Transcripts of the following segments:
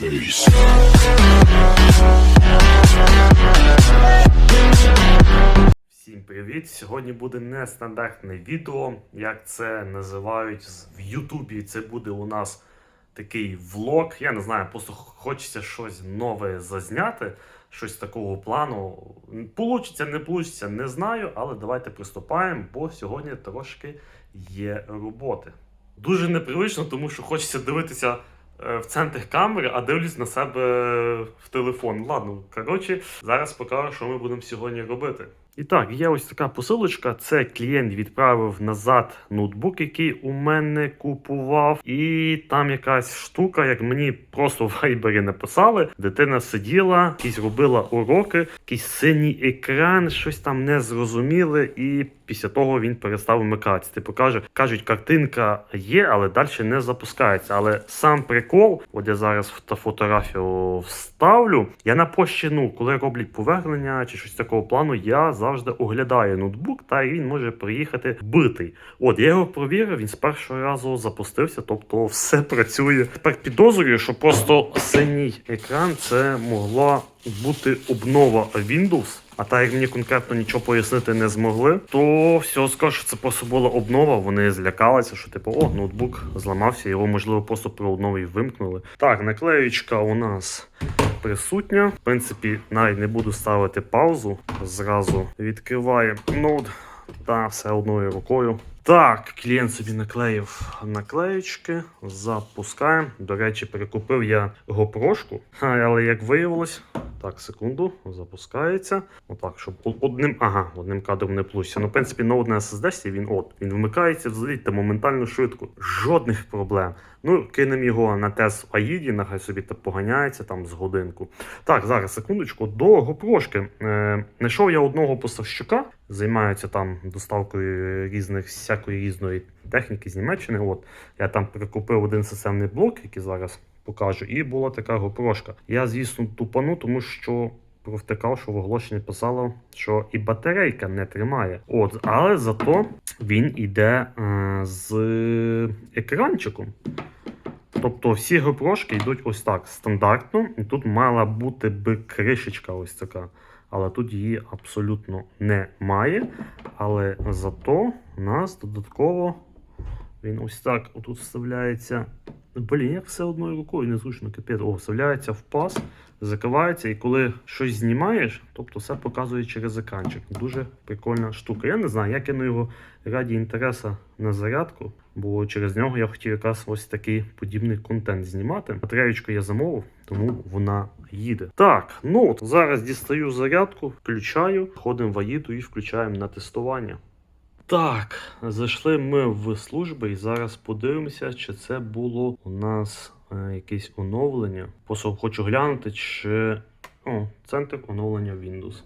face. Всім привіт! Сьогодні буде нестандартне відео, як це називають в Ютубі. Це буде у нас такий влог. Я не знаю, просто хочеться щось нове зазняти, щось такого плану. Получиться, не получиться, не знаю, але давайте приступаємо, бо сьогодні трошки є роботи. Дуже непривично, тому що хочеться дивитися в центр камери, а дивлюсь на себе в телефон. Ладно, коротше, зараз покажу, що ми будемо сьогодні робити. І так, є ось така посилочка. Це клієнт відправив назад ноутбук, який у мене купував. І там якась штука, як мені просто в вайбері написали. Дитина сиділа, якісь робила уроки, якийсь синій екран, щось там не зрозуміли, і після того він перестав вмикатися. Типу каже, кажуть, картинка є, але далі не запускається. Але сам прикол, от я зараз фото- фотографію вставлю. Я на пошті, ну, коли роблять повернення чи щось такого плану, я завжди оглядаю ноутбук, та він може приїхати битий. От я його провірив, він з першого разу запустився, тобто все працює. Тепер підозрюю, що просто синій екран це могла бути обнова Windows. А так як мені конкретно нічого пояснити не змогли, то все скажу, що це просто була обнова. Вони злякалися, що типу, о, ноутбук зламався, його можливо просто при обнові вимкнули. Так, наклеючка у нас присутня. В принципі, навіть не буду ставити паузу. Зразу відкриваємо ноут та все одною рукою. Так, клієнт собі наклеїв наклеєчки, запускаємо. До речі, перекупив я GoPro-шку, але як виявилось, так, секунду, запускається. Отак, щоб одним, ага, одним кадром не плущся. Ну, в принципі, на SSD, він от, він вмикається взагалі та моментально швидко. Жодних проблем. Ну, кинемо його на тест в Аїді, нехай собі та поганяється там з годинку. Так, зараз секундочку, до GoPro-шки. Е, знайшов я одного поставщика, займаються там доставкою різних всякої різної техніки з Німеччини. От я там прикупив один системний блок, який зараз покажу, і була така GoPro-шка. Я, звісно, тупану, тому що. Провтикав, що в оголошенні писало, що і батарейка не тримає. От, але зато він іде е, з екранчиком. Тобто всі гопрошки йдуть ось так стандартно, і тут мала бути би кришечка ось така. Але тут її абсолютно немає. Але зато у нас додатково він ось так отут вставляється. Блін, як все одною рукою незручно капець. О, вставляється в пас, закривається, і коли щось знімаєш, тобто все показує через екранчик. Дуже прикольна штука. Я не знаю, я кину його раді інтереса на зарядку, бо через нього я хотів якраз ось такий подібний контент знімати. Батареєчку я замовив, тому вона їде. Так, ну от зараз дістаю зарядку, включаю, ходимо в Аїду і включаємо на тестування. Так, зайшли ми в служби і зараз подивимося, чи це було у нас е, якесь оновлення. Просто хочу глянути, чи о, центр оновлення Windows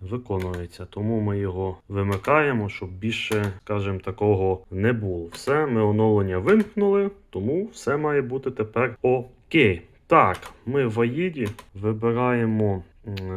виконується. Тому ми його вимикаємо, щоб більше, скажімо, такого не було. Все, ми оновлення вимкнули, тому все має бути тепер окей. Так, ми в Аїді вибираємо.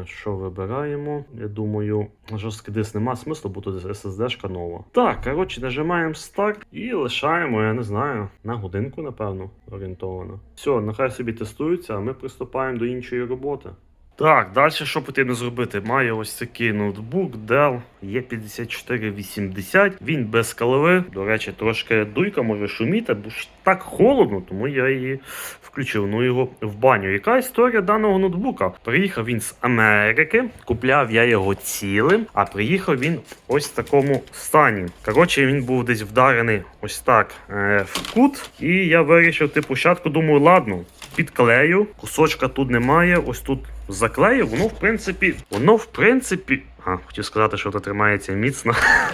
Що вибираємо? Я думаю, жорсткий диск нема смислу, бо тут SSD-шка нова. Так, коротше, нажимаємо старт і лишаємо, я не знаю, на годинку, напевно, орієнтовано. Все, нехай собі тестуються, а ми приступаємо до іншої роботи. Так, далі що потрібно зробити? Маю ось такий ноутбук Dell E5480. Він без каливи. До речі, трошки дуйка може шуміти, бо ж так холодно, тому я її включив. Ну його в баню. Яка історія даного ноутбука? Приїхав він з Америки, купляв я його цілим, а приїхав він в ось такому стані. Коротше, він був десь вдарений ось так е, в кут. І я вирішив, типу, спочатку думаю, ладно, підклею, кусочка тут немає, ось тут заклею, воно в принципі, воно в принципі. А, хотів сказати, що це тримається міцно.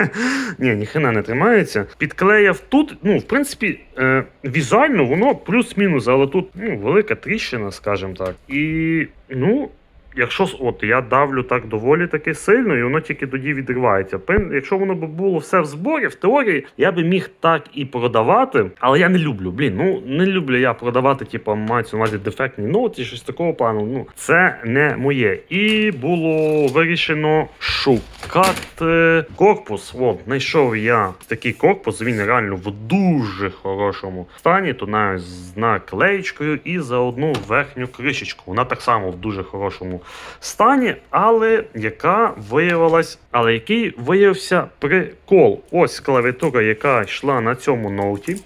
Ні, ніхрена не тримається. Підклеяв тут, ну, в принципі, е, візуально воно плюс-мінус, але тут ну, велика тріщина, скажімо так. І ну, якщо от я давлю так доволі таки сильно, і воно тільки тоді відривається. Якщо воно б було все в зборі, в теорії я би міг так і продавати, але я не люблю. Блін, ну не люблю я продавати, типу, мається увазі дефектні ноти, щось такого плану. Ну це не моє. І було вирішено шукати корпус. От, знайшов я такий корпус. Він реально в дуже хорошому стані. Тут навіть з наклеєчкою і за одну верхню кришечку. Вона так само в дуже хорошому стані, але яка виявилась, але який виявився прикол. Ось клавіатура, яка йшла на цьому ноуті.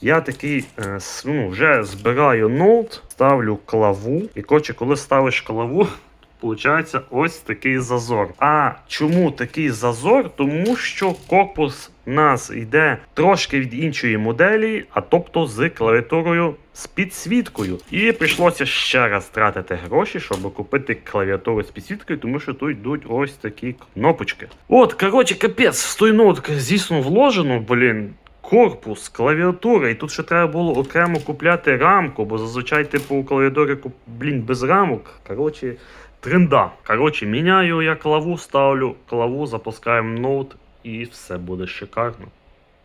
Я такий е, ну, вже збираю ноут, ставлю клаву. І коротше, коли ставиш клаву, Получається ось такий зазор. А чому такий зазор? Тому що корпус нас йде трошки від іншої моделі, а тобто з клавіатурою з підсвіткою. І прийшлося ще раз тратити гроші, щоб купити клавіатуру з підсвіткою, тому що тут йдуть ось такі кнопочки. От, коротше, капець, в той ноут, звісно, вложено, блін. Корпус, клавіатура, і тут ще треба було окремо купляти рамку, бо зазвичай, типу, куп- блін, без рамок. Коротше, тренда. Коротше, міняю я клаву, ставлю клаву, запускаємо ноут і все буде шикарно.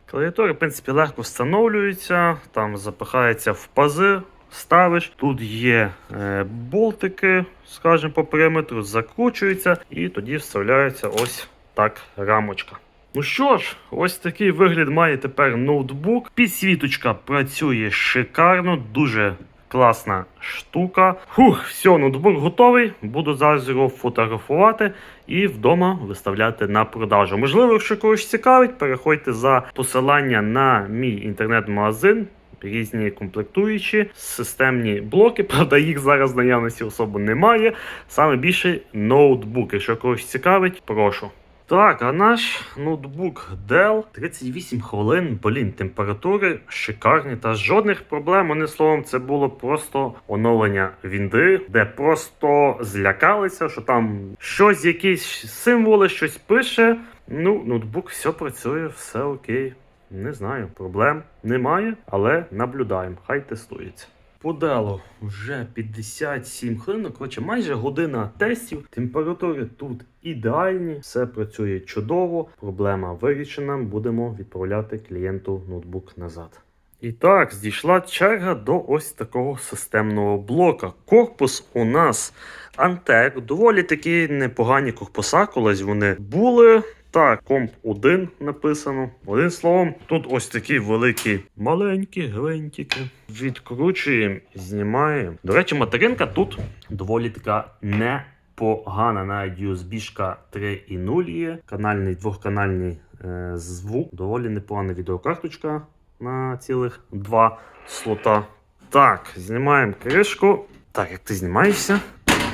Клавіатури, в принципі, легко встановлюються, там запихається в пази, ставиш. Тут є е, болтики, скажімо, по периметру, закручуються, і тоді вставляється ось так рамочка. Ну що ж, ось такий вигляд має тепер ноутбук. Підсвіточка працює шикарно, дуже класна штука. Фух, все, ноутбук готовий. Буду зараз його фотографувати і вдома виставляти на продажу. Можливо, якщо когось цікавить, переходьте за посилання на мій інтернет-магазин. Різні комплектуючі, системні блоки, правда, їх зараз наявності особо немає. Саме більше ноутбук. Якщо когось цікавить, прошу. Так, а наш ноутбук Dell 38 хвилин, блін, температури шикарні та жодних проблем. Одним словом, це було просто оновлення вінди, де просто злякалися, що там щось, якісь символи, щось пише. Ну, ноутбук все працює, все окей. Не знаю, проблем немає, але наблюдаємо. Хай тестується. По Делу вже 57 хвилин, коротше, майже година тестів. Температури тут ідеальні, все працює чудово. Проблема вирішена. Будемо відправляти клієнту ноутбук назад. І так, дійшла черга до ось такого системного блока. Корпус у нас Антек. Доволі такі непогані корпуса, колись вони були. Так, комп 1 написано. Одним словом, тут ось такі великі маленькі гвинтики. Відкручуємо, знімаємо. До речі, материнка тут доволі така непогана. Навіть USB-шка 3.0 є. Канальний двохканальний е, звук. Доволі непогана відеокарточка на цілих два слота. Так, знімаємо кришку. Так, як ти знімаєшся?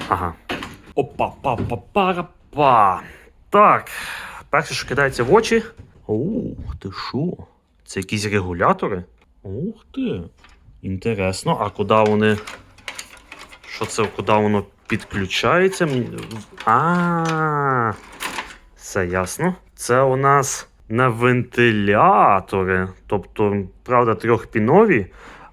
Ага. опа па па па Так. Перше, що кидається в очі. Ух ти що? Це якісь регулятори? Ух ти. Інтересно, а куди вони. Що це, куди воно підключається? А, все ясно. Це у нас на вентилятори. Тобто, правда, трьохпінові.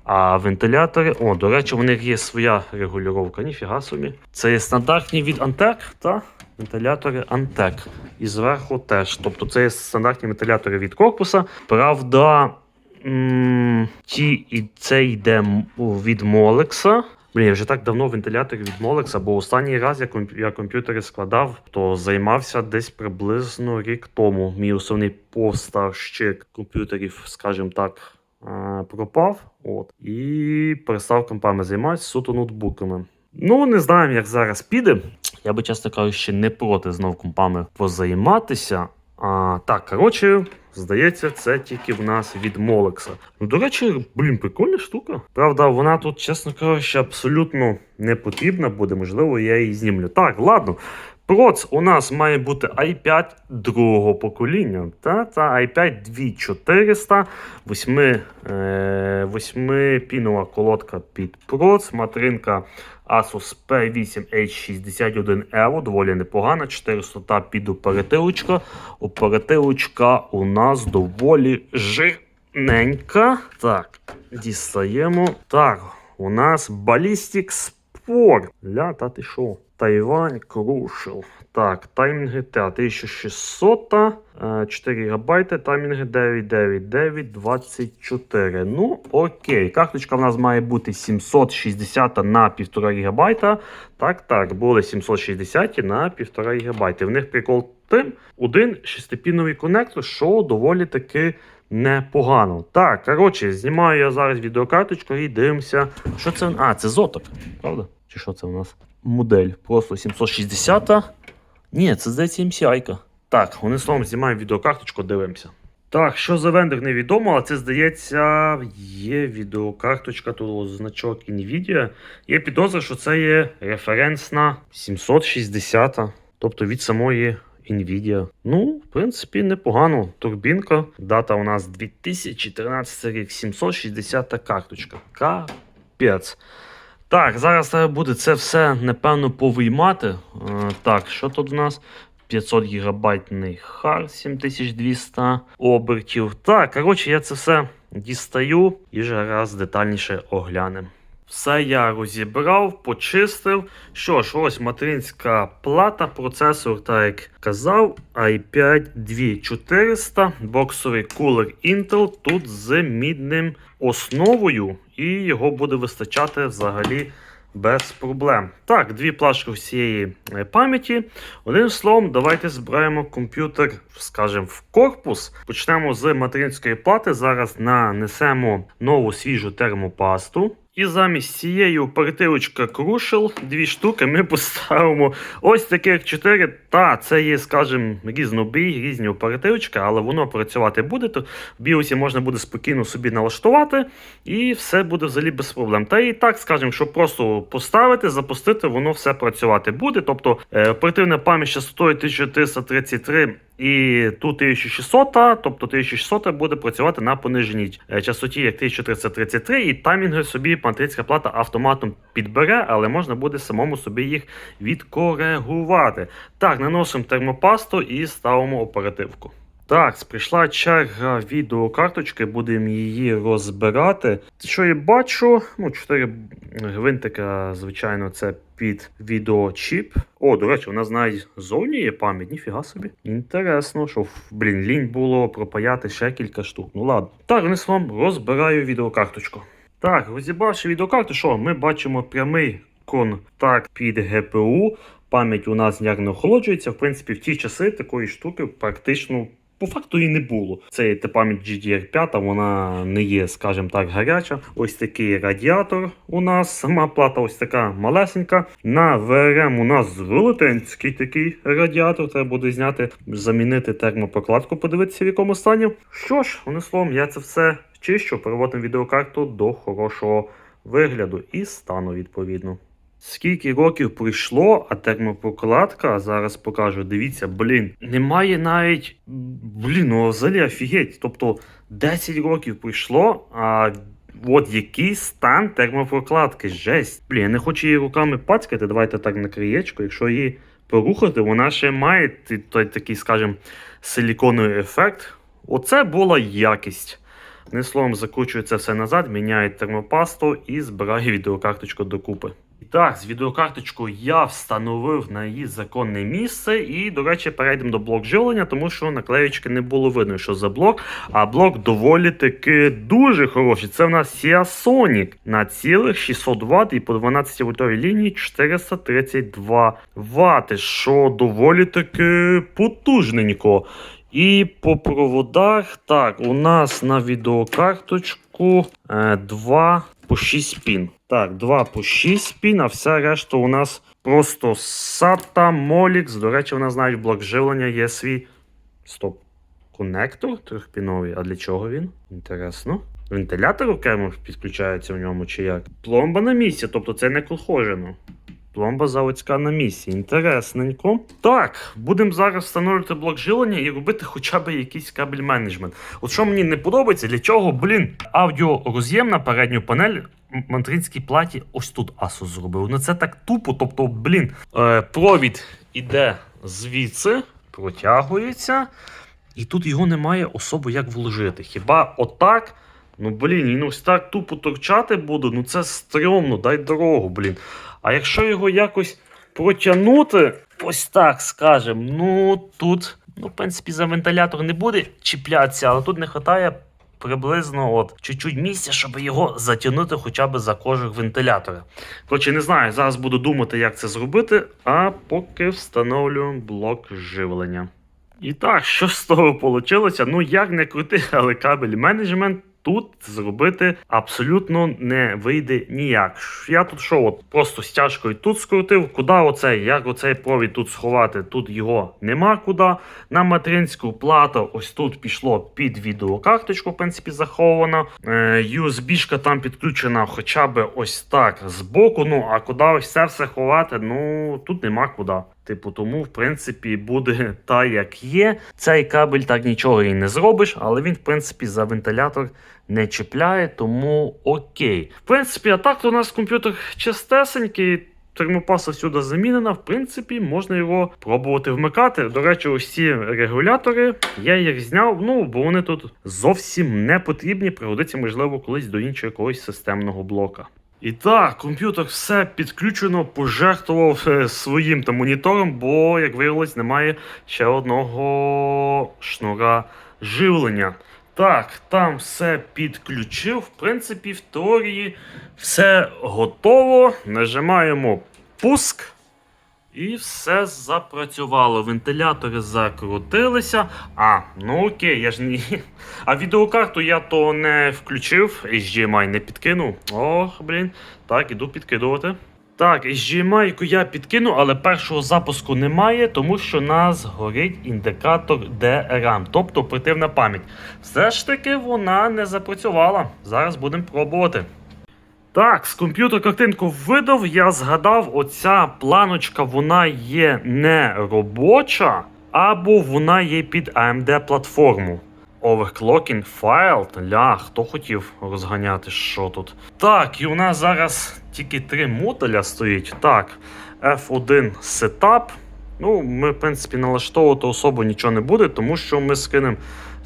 А вентилятори, о, до речі, у них є своя регулювання, ніфіга собі. Це є стандартні від Antec, та? Вентилятори Antec. І зверху теж. Тобто це є стандартні вентилятори від корпуса. Правда, ті і це йде від Molex. Блін, я вже так давно вентилятор від Molex, бо останній раз я, комп- я комп'ютери складав, то займався десь приблизно рік тому. Мій основний поставщик комп'ютерів, скажімо так, е, пропав. От. І перестав компами займатися суто ноутбуками. Ну, не знаємо, як зараз піде. Я би, чесно кажучи, не проти знов компами позайматися. А, так, коротше, здається, це тільки в нас від Молекса. Ну, до речі, блін, прикольна штука. Правда, вона тут, чесно кажучи, абсолютно не потрібна буде. Можливо, я її знімлю. Так, ладно. Проц у нас має бути i5 другого покоління. Та, та i5 2400, 8, е, 8-пінова колодка під проц, материнка Asus P8H61 Evo, доволі непогана, 400 під оперативочка. Оперативочка у нас доволі жирненька. Так, дістаємо. Так, у нас Ballistic Sport. Ля, та ти що? Тайвань Крушел. Так, таймінги та 1600, е, 4 ГБ, таймінги 999, 24. Ну, окей. Карточка в нас має бути 760 на 1,5 ГБ. Так, так, були 760 на 1,5 ГБ. В них прикол тим, один шестипіновий конектор, що доволі таки непогано. Так, коротше, знімаю я зараз відеокарточку і дивимося. Що це? А, це зоток, правда? Чи що це у нас? Модель. Просто 760. Ні, це здається MCI. Так, вони словом знімаємо відеокарточку, дивимося. Так, що за вендор невідомо, але це здається, є відеокарточка, тут значок Nvidia. Є підозра, що це є референсна 760, тобто від самої Nvidia. Ну, в принципі, непогано. Турбінка. Дата у нас 2014 рік, 760 карточка. Капець. Так, зараз треба буде це все, напевно, повиймати. Е, так, що тут у нас? 500 гігабайтний хар 7200 обертів. Так, коротше, я це все дістаю і вже раз детальніше оглянемо. Все я розібрав, почистив. Що ж, ось материнська плата, процесор, так як казав, i5 2400, боксовий кулер Intel тут з мідним основою, і його буде вистачати взагалі без проблем. Так, дві плашки всієї е, пам'яті. Одним словом, давайте збираємо комп'ютер, скажімо, в корпус. Почнемо з материнської плати. Зараз нанесемо нову свіжу термопасту. І замість цієї оперативочка Crucial, дві штуки, ми поставимо ось таких чотири. Та це є, скажімо, різнобій, різні оперативочки, але воно працювати буде. То в біосі можна буде спокійно собі налаштувати, і все буде взагалі без проблем. Та і так, скажімо, що просто поставити, запустити, воно все працювати буде. Тобто е, оперативна пам'ять частотою 1333 і тут 1600, тобто 1600 буде працювати на пониженій е, частоті, як 1333, і таймінги собі материнська плата автоматом підбере, але можна буде самому собі їх відкоригувати. Так, наносимо термопасту і ставимо оперативку. Так, прийшла черга відеокарточки, будемо її розбирати. Що я бачу? Ну, 4 гвинтика, звичайно, це під відеочіп. О, до речі, нас навіть зовні є пам'ять, ніфіга собі. Інтересно, що, блін, лінь було пропаяти ще кілька штук. Ну ладно. Так, не словом, розбираю відеокарточку. Так, розібравши відеокарту, що ми бачимо прямий контакт під GPU. Пам'ять у нас ніяк не охолоджується. В принципі, в ті часи такої штуки практично. По факту і не було. Це пам'ять GDR5, вона не є, скажімо так, гаряча. Ось такий радіатор у нас. Сама плата ось така малесенька. На VRM у нас велетенський такий радіатор. Треба буде зняти, замінити термопрокладку, подивитися в якому стані. Що ж, одним словом, я це все чищу, переводимо відеокарту до хорошого вигляду і стану відповідно. Скільки років пройшло, а термопрокладка, зараз покажу, дивіться, блін, немає навіть, блін, ну взагалі офігеть. Тобто 10 років пройшло, а от який стан термопрокладки, жесть. Блін, я не хочу її руками пацькати, давайте так на краєчку, якщо її порухати, вона ще має той такий, скажімо, силіконовий ефект. Оце була якість. Не словом, закручую це все назад, міняю термопасту і збираю відеокарточку докупи. І так, з відеокарточкою я встановив на її законне місце. І, до речі, перейдемо до блок живлення, тому що наклеєчки не було видно, що за блок. А блок доволі таки дуже хороший. Це в нас Seasonic на цілих 600 Вт і по 12 вольтовій лінії 432 Вт, що доволі таки потужненько. І по проводах, так, у нас на відеокарточку е, 2 по 6 пін. Так, 2 по 6 пін, а вся решта у нас просто SATA, Molix. До речі, вона знає, навіть блок живлення є свій. Стоп. Конектор трьохпіновий. А для чого він? Інтересно. Вентилятор окремо підключається в ньому чи як? Пломба на місці, тобто це не колхожено. Пломба заводська на місці. Інтересненько. Так, будемо зараз встановлювати блок живлення і робити хоча б якийсь кабель менеджмент. От що мені не подобається, для чого, блін, аудіороз'єм на передню панель м- материнській платі ось тут Asus зробив. Ну це так тупо. Тобто, блін, е, провід іде звідси, протягується, і тут його немає особо як вложити. Хіба отак? Ну блін, ну ось так тупо торчати буду, ну це стрьомно, дай дорогу, блін. А якщо його якось протягнути, ось так скажем. Ну тут, ну, в принципі, за вентилятор не буде чіплятися, але тут не вистачає приблизно от чуть-чуть місця, щоб його затягнути хоча б за кожух вентилятора. Коротше, не знаю, зараз буду думати, як це зробити, а поки встановлюємо блок живлення. І так, що з того вийшло? Ну, як не крути, але кабель менеджмент тут зробити абсолютно не вийде ніяк. Я тут що, от просто стяжкою тут скрутив, куди оцей, як оцей провід тут сховати, тут його нема куди. На материнську плату ось тут пішло під відеокарточку, в принципі, захована. Е, USB-шка там підключена хоча б ось так збоку. Ну, а куди ось це все ховати, ну тут нема куди. Типу, тому, в принципі, буде та як є. Цей кабель так нічого і не зробиш, але він, в принципі, за вентилятор не чіпляє, тому окей. В принципі, а так то у нас комп'ютер чистесенький. Термопаса всюди замінена, в принципі, можна його пробувати вмикати. До речі, ці регулятори я їх зняв, ну бо вони тут зовсім не потрібні. Пригодиться, можливо, колись до іншого якогось системного блока. І так, комп'ютер все підключено, пожертвував е, своїм там монітором, бо, як виявилось, немає ще одного шнура живлення. Так, там все підключив. В принципі, в теорії все готово. Нажимаємо пуск. І все запрацювало. Вентилятори закрутилися. А, ну окей, я ж не. А відеокарту я то не включив, HDMI не підкинув. Ох, блін. Так, іду підкидувати. Так, HDMI я підкину, але першого запуску немає, тому що нас горить індикатор DRAM, тобто оперативна пам'ять. Все ж таки вона не запрацювала. Зараз будемо пробувати. Так, з комп'ютер картинку видав, я згадав, оця планочка вона є не робоча, або вона є під AMD платформу. Overclocking файл. Ля, хто хотів розганяти, що тут? Так, і у нас зараз тільки три модуля стоїть. Так, F1 Setup. Ну, ми, в принципі, налаштовувати особо нічого не буде, тому що ми скинемо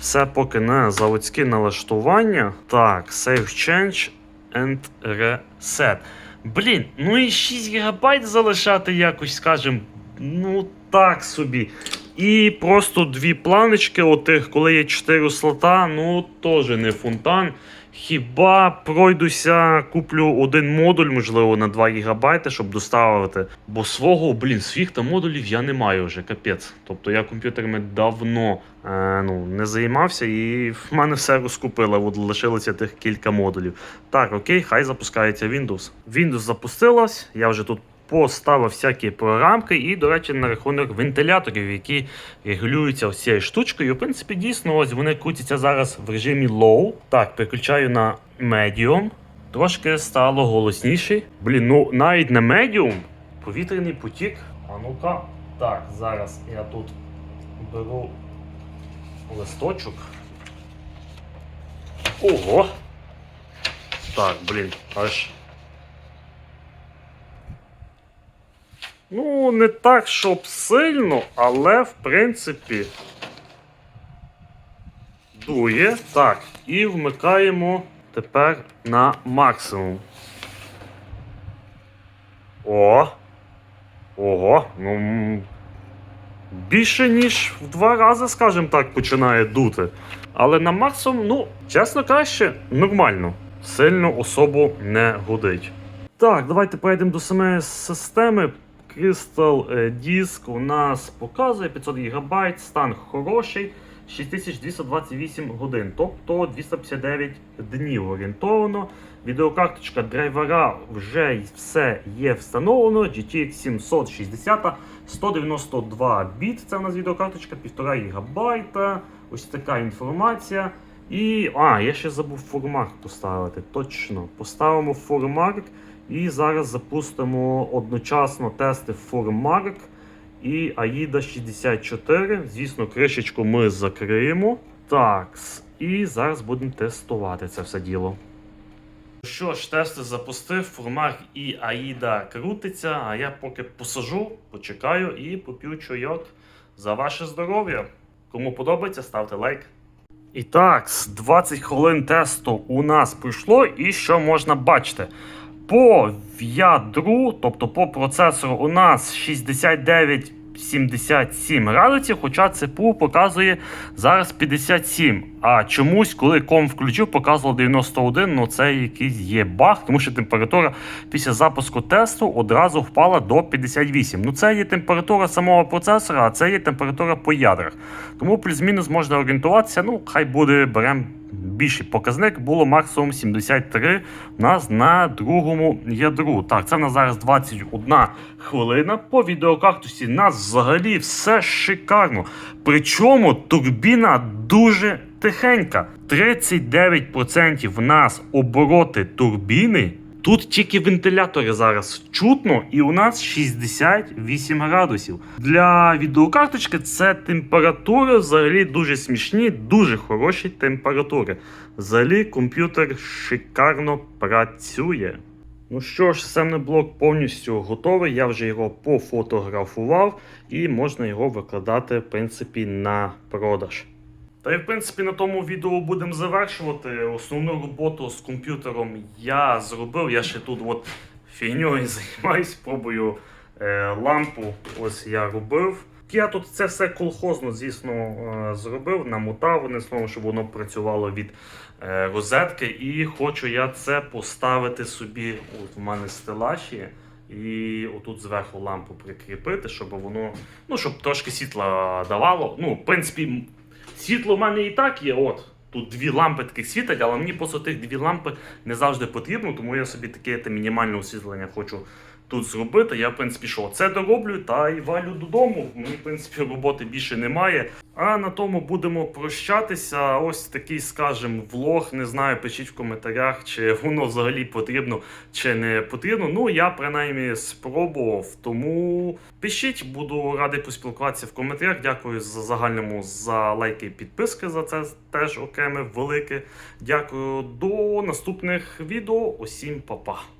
все поки на заводські налаштування. Так, Save Change and Reset. Блін, ну і 6 ГБ залишати якось, скажімо, ну так собі. І просто дві планочки, отих, коли є 4 слота, ну теж не фонтан. Хіба пройдуся, куплю один модуль, можливо, на 2 ГБ, щоб доставити. Бо свого, блін, своїх та модулів я не маю вже, капець. Тобто я комп'ютерами давно е, ну, не займався і в мене все розкупило. От лишилося тих кілька модулів. Так, окей, хай запускається Windows. Windows запустилась, я вже тут поставив всякі програмки, і, до речі, на рахунок вентиляторів, які регулюються ось цією штучкою. В принципі, дійсно, ось вони крутяться зараз в режимі low. Так, переключаю на medium. Трошки стало голосніше. Блін, ну навіть на medium повітряний потік. А ну-ка. Так, зараз я тут беру листочок. Ого! Так, блін, аж. Ну, не так, щоб сильно, але в принципі дує. Так, і вмикаємо тепер на максимум. О! Ого, ну. Більше, ніж в два рази, скажімо так, починає дути. Але на максимум, ну, чесно кажучи, нормально. Сильно особо не гудить. Так, давайте перейдемо до самої системи. Crystal е, Disk у нас показує 500 ГБ, стан хороший, 6228 годин, тобто 259 днів орієнтовано. Відеокарточка драйвера вже все є встановлено. GTX 760, 192 біт. Це у нас відеокарточка, 1,5 ГБ. Ось така інформація. І. А, я ще забув формарк поставити. Точно. Поставимо формарк. І зараз запустимо одночасно тести Formark і AIDA 64. Звісно, кришечку ми закриємо. Так, і зараз будемо тестувати це все діло. Що ж, тести запустив, Formark і AIDA крутиться, а я поки посажу, почекаю і поп'ю чайок за ваше здоров'я. Кому подобається, ставте лайк. І так, 20 хвилин тесту у нас пройшло, і що можна бачити? По ядру, тобто по процесору, у нас 69 77 градусів, хоча ЦПУ показує зараз 57. А чомусь, коли ком включив, показувало 91, ну це якийсь є баг, тому що температура після запуску тесту одразу впала до 58. Ну це є температура самого процесора, а це є температура по ядрах. Тому плюс-мінус можна орієнтуватися. Ну, хай буде, беремо більший показник, було максимум 73 у нас на другому ядру. Так, це в нас зараз 21 хвилина. По відеокартусі нас взагалі все шикарно. Причому турбіна дуже тихенька. 39% в нас обороти турбіни. Тут тільки вентилятори зараз чутно, і у нас 68 градусів. Для відеокарточки це температури взагалі дуже смішні, дуже хороші температури. Взагалі комп'ютер шикарно працює. Ну що ж, системний блок повністю готовий. Я вже його пофотографував і можна його викладати, в принципі, на продаж. Та й в принципі на тому відео будемо завершувати. Основну роботу з комп'ютером я зробив. Я ще тут от фігньою займаюсь, пробую е, лампу. Ось я робив. Я тут це все колхозно, звісно, е, зробив, намотав вони словом, щоб воно працювало від е, розетки. І хочу я це поставити собі. От у мене стелаж є. І отут зверху лампу прикріпити, щоб воно, ну, щоб трошки світла давало. Ну, в принципі, Світло в мене і так є. От тут дві лампи таких світять, але мені просто тих дві лампи не завжди потрібно, тому я собі таке мінімальне освітлення хочу тут зробити. Я, в принципі, що це дороблю та й валю додому. Мені, в принципі, роботи більше немає. А на тому будемо прощатися. Ось такий, скажем, влог. Не знаю, пишіть в коментарях, чи воно взагалі потрібно, чи не потрібно. Ну, я принаймні спробував. Тому пишіть, буду радий поспілкуватися в коментарях. Дякую за загальному за лайки і підписки. За це теж окреме велике. Дякую. До наступних відео. Усім па-па.